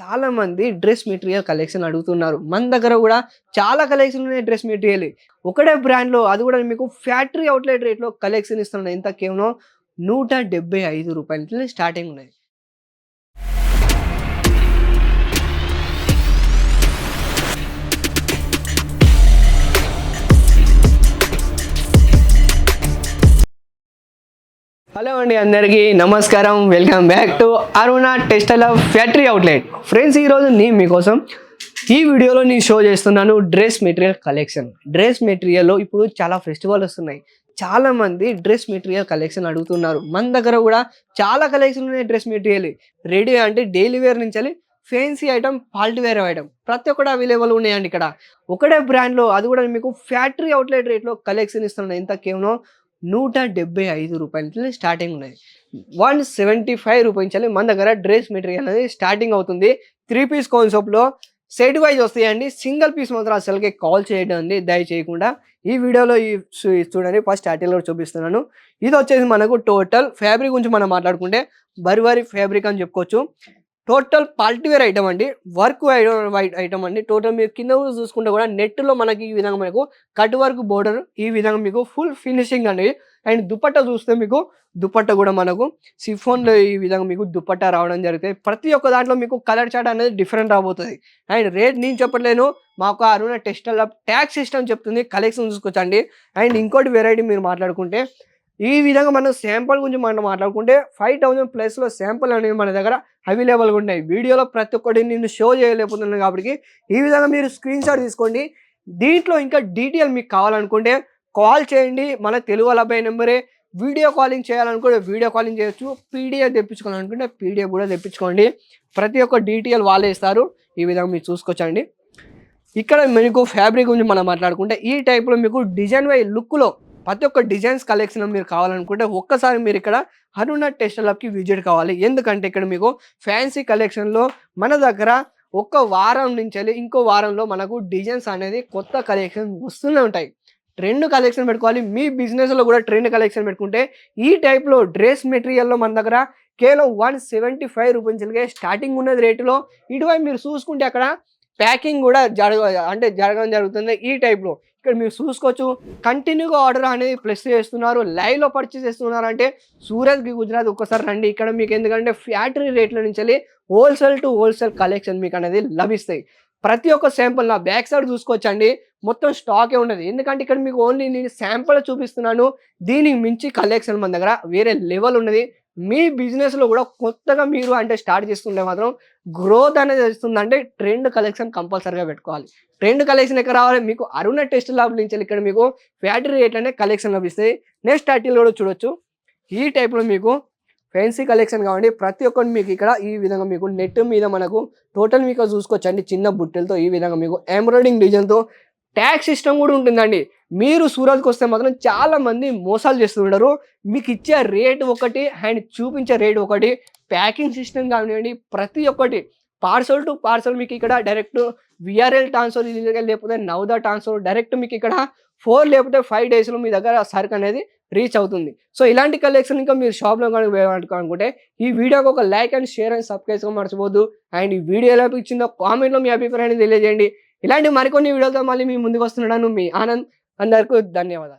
చాలా మంది dress material collection అడుగుతున్నారు. మన దగ్గర కూడా చాలా కలెక్షన్ ఉన్నాయి డ్రెస్ మెటీరియల్. ఒకటే బ్రాండ్లో లో అది కూడా మీకు ఫ్యాక్టరీ అవుట్లెట్ రేట్లో కలెక్షన్ ఇస్తున్నాను ఎంత కేవలం నూట డెబ్బై ఐదు రూపాయల స్టార్టింగ్ ఉన్నాయి. హలో అండి అందరికీ నమస్కారం. Welcome back to Aruna textile factory outlet friends ఈరోజు నేను మీకోసం ఈ వీడియోలో నేను షో చేస్తున్నాను డ్రెస్ మెటీరియల్ కలెక్షన్ డ్రెస్ మెటీరియల్లో ఇప్పుడు చాలా ఫెస్టివల్ వస్తున్నాయి. చాలామంది డ్రెస్ మెటీరియల్ కలెక్షన్ అడుగుతున్నారు. మన దగ్గర కూడా చాలా కలెక్షన్ ఉన్నాయి డ్రెస్ మెటీరియల్ రెడీ అంటే డైలీ వేర్ నుంచి fancy item party wear item ప్రతి ఒక్కటి అవైలబుల్ ఉన్నాయండి ఇక్కడ. ఒకటే బ్రాండ్లో అది కూడా మీకు ఫ్యాక్టరీ అవుట్లెట్ రేట్లో కలెక్షన్ ఇస్తున్నాను. ఎంత కేవలం నూట డెబ్బై ఐదు రూపాయల స్టార్టింగ్ ఉన్నాయి. వన్ సెవెంటీ ఫైవ్ రూపాయలు మన దగ్గర డ్రెస్ మెటీరియల్ అనేది స్టార్టింగ్ అవుతుంది. త్రీ పీస్ కాన్సెప్ట్లో సెట్ వైజ్ వస్తాయండి. సింగిల్ పీస్ మాత్రం అసలుకి కాల్ చేయడం అండి. దయచేయకుండా ఈ వీడియోలో ఈ చూడండి ఫస్ట్ స్టార్టింగ్లో చూపిస్తున్నాను. ఇది వచ్చేసి మనకు టోటల్ ఫ్యాబ్రిక్ గురించి మనం మాట్లాడుకుంటే బరివారి ఫ్యాబ్రిక్ అని చెప్పుకోవచ్చు. టోటల్ పాల్టీవేర్ ఐటమ్ అండి. వర్క్ ఐటమ్ అండి. టోటల్ మీరు కింద కూడా చూసుకుంటే కూడా నెట్లో మనకి ఈ విధంగా మనకు కట్ వర్క్ బోర్డర్ ఈ విధంగా మీకు ఫుల్ ఫినిషింగ్ అండి. అండ్ దుపట్ట చూస్తే మీకు దుపట్ట కూడా మనకు సిఫోన్లో ఈ విధంగా మీకు దుపట్ట రావడం జరుగుతుంది. ప్రతి ఒక్క దాంట్లో మీకు కలర్ చార్ట్ అనేది డిఫరెంట్ రాబోతుంది. అండ్ రేట్ నేను చెప్పట్లేను మాకు అరుణ టెస్టల్ ట్యాక్స్ సిస్టమ్ చెప్తుంది. కలెక్షన్ చూసుకోవచ్చండి. అండ్ ఇంకోటి వెరైటీ మీరు మాట్లాడుకుంటే ఈ విధంగా మనం శాంపుల్ గురించి మనం మాట్లాడుకుంటే ఫైవ్ థౌజండ్ ప్లస్లో శాంపుల్ అనేవి మన దగ్గర అవైలబుల్గా ఉన్నాయి. వీడియోలో ప్రతి ఒక్కటి నేను షో చేయలేకపోతున్నాను కాబట్టి ఈ విధంగా మీరు స్క్రీన్ షాట్ తీసుకోండి. దీంట్లో ఇంకా డీటెయిల్ మీకు కావాలనుకుంటే కాల్ చేయండి. మన తెలుగు అలభై నెంబరే వీడియో కాలింగ్ చేయాలనుకుంటే వీడియో కాలింగ్ చేయొచ్చు. పీడిఎఫ్ తెప్పించుకోవాలనుకుంటే పీడిఎఫ్ కూడా తెప్పించుకోండి. ప్రతి ఒక్క డీటెయిల్ వాళ్ళే ఇస్తారు. ఈ విధంగా మీరు చూసుకోవచ్చండి. ఇక్కడ మీకు ఫ్యాబ్రిక్ గురించి మనం మాట్లాడుకుంటే ఈ టైప్లో మీకు డిజైన్ వై లుక్లో ప్రతి ఒక్క డిజైన్స్ కలెక్షన్ మీరు కావాలనుకుంటే ఒక్కసారి మీరు ఇక్కడ హరుణ టెస్టలప్కి విజిట్ కావాలి. ఎందుకంటే ఇక్కడ మీకు ఫ్యాన్సీ కలెక్షన్లో మన దగ్గర ఒక్క వారం నుంచి వెళ్ళి ఇంకో వారంలో మనకు డిజైన్స్ అనేది కొత్త కలెక్షన్ వస్తూనే ఉంటాయి. ట్రెండ్ కలెక్షన్ పెట్టుకోవాలి. మీ బిజినెస్లో కూడా ట్రెండ్ కలెక్షన్ పెట్టుకుంటే ఈ టైప్లో డ్రెస్ మెటీరియల్లో మన దగ్గర కేవలం వన్ సెవెంటీ ఫైవ్ రూపీస్కే స్టార్టింగ్ ఉన్నది రేటులో ఇటువైపు మీరు చూసుకుంటే అక్కడ ప్యాకింగ్ కూడా జరగ అంటే జరగడం జరుగుతుంది ఈ టైప్లో. ఇక్కడ మీరు చూసుకోవచ్చు కంటిన్యూగా ఆర్డర్ అనేది ప్లస్ చేస్తున్నారు లైవ్లో పర్చేస్ చేస్తున్నారు అంటే సూరత్కి గుజరాత్ ఒక్కసారి రండి. ఇక్కడ మీకు ఎందుకంటే ఫ్యాక్టరీ రేట్ల నుంచి వెళ్ళి హోల్సేల్ టు హోల్సేల్ కలెక్షన్ మీకు అనేది లభిస్తాయి. ప్రతి ఒక్క శాంపుల్ నా బ్యాక్ సైడ్ చూసుకోవచ్చండి. మొత్తం స్టాకే ఉండదు ఎందుకంటే ఇక్కడ మీకు ఓన్లీ నేను శాంపుల్ చూపిస్తున్నాను. దీనికి మించి కలెక్షన్ మన దగ్గర వేరే లెవెల్ ఉన్నది. మీ బిజినెస్లో కూడా కొత్తగా మీరు అంటే స్టార్ట్ చేస్తుంటే మాత్రం గ్రోత్ అనేది వస్తుందంటే ట్రెండ్ కలెక్షన్ కంపల్సరీగా పెట్టుకోవాలి. ట్రెండ్ కలెక్షన్ ఎక్కడ రావాలి? మీకు అరుణ టెస్ట్ ల్యాబ్ నుంచి ఇక్కడ మీకు ఫ్యాక్టరీ రేట్లనే కలెక్షన్ లభిస్తాయి. నెక్స్ట్ టైటిల్ కూడా చూడొచ్చు. ఈ టైప్లో మీకు ఫ్యాన్సీ కలెక్షన్ కావండి. ప్రతి ఒక్కటి మీకు ఇక్కడ ఈ విధంగా మీకు నెట్ మీద మనకు టోటల్ మీకు చూసుకోవచ్చండి. చిన్న బుట్టెలతో ఈ విధంగా మీకు ఎంబ్రాయిడింగ్ డిజైన్తో ట్యాక్స్ సిస్టమ్ కూడా ఉంటుందండి. మీరు సూరత్కి వస్తే మాత్రం చాలా మంది మోసాలు చేస్తుంటారు మీకు ఇచ్చే రేట్ ఒకటి అండ్ చూపించే రేట్ ఒకటి ప్యాకింగ్ సిస్టమ్ కానివ్వండి ప్రతి ఒక్కటి. పార్సల్ టు పార్సల్ మీకు ఇక్కడ డైరెక్ట్ విఆర్ఎల్ ట్రాన్స్ఫర్ లేకపోతే నౌదా ట్రాన్స్ఫర్ డైరెక్ట్ మీకు ఇక్కడ ఫోర్ లేకపోతే ఫైవ్ డేస్లో మీ దగ్గర సరుకు అనేది రీచ్ అవుతుంది. సో ఇలాంటి కలెక్షన్ ఇంకా మీరు షాప్లో కానీ వేయాలనుకుంటే ఈ వీడియోకి ఒక like and share and subscribe మర్చిపోద్దు అండ్ ఈ వీడియో ఎలా ఇచ్చిందో కామెంట్లో మీ అభిప్రాయాన్ని తెలియజేయండి. ఇలాంటి మరికొన్ని వీడియోలతో మళ్ళీ మీ ముందుకు వస్తున్నాను. మీ ఆనంద్. అందరికీ ధన్యవాదాలు.